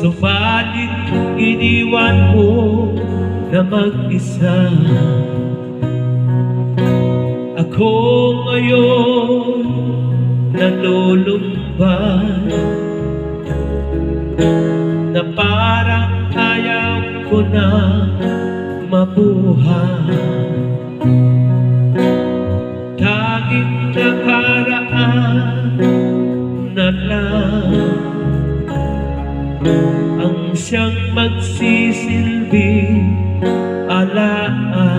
Subalit iniwan mo na mag-isa Ako ngayon nalulumbay Na parang ayaw ko na mabuhay na lang Ang siyang magsisilbi alaala.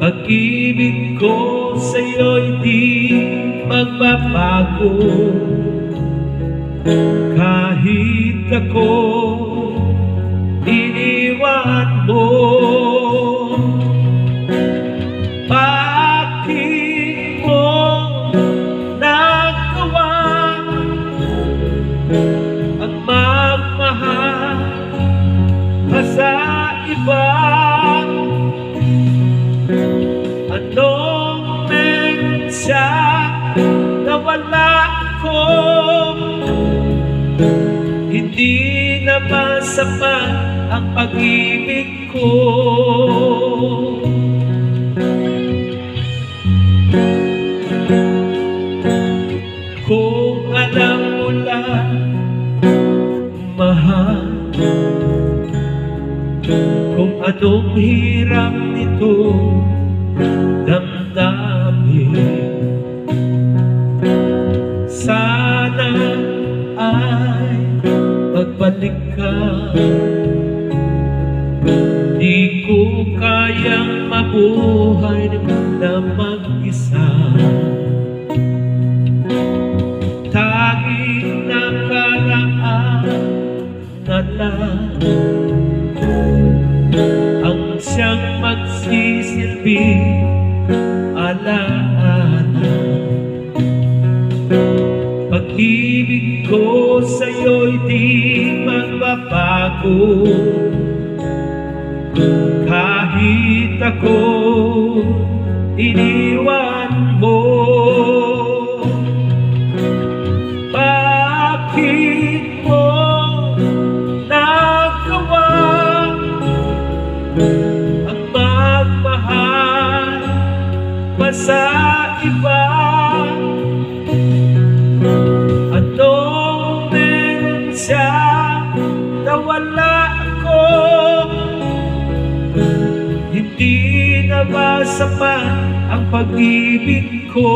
Pag-ibig ko sa'yo'y di magbabago. Kahit ako sa iba. Anong meron siya na wala ko Hindi na ba sapat ang pag-ibig ko. Kung alam mo lang, mahal Kung anong hirap nito damdamin. Sana ay magbalik ka. Di ko kayang mabuhay na mag-isa. Tanging nakaraan na alaala Pag-ibig ko sa'yo'y di magbabago. Kahit ako iniwan mo sa iba. Anong meron siya na wala ko Hindi na ba sapat ang pag-ibig ko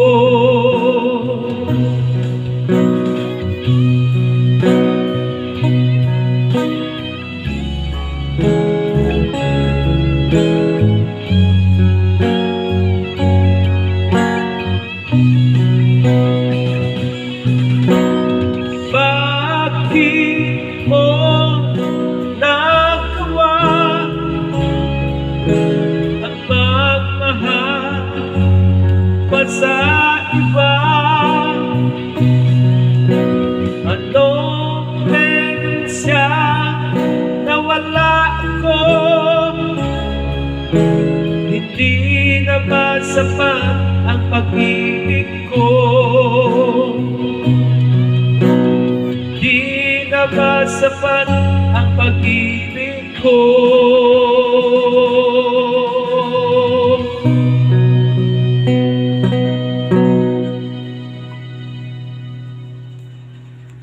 Hindi na ba sapat ang pag-ibig ko Di na ba sapat ang pag-ibig ko?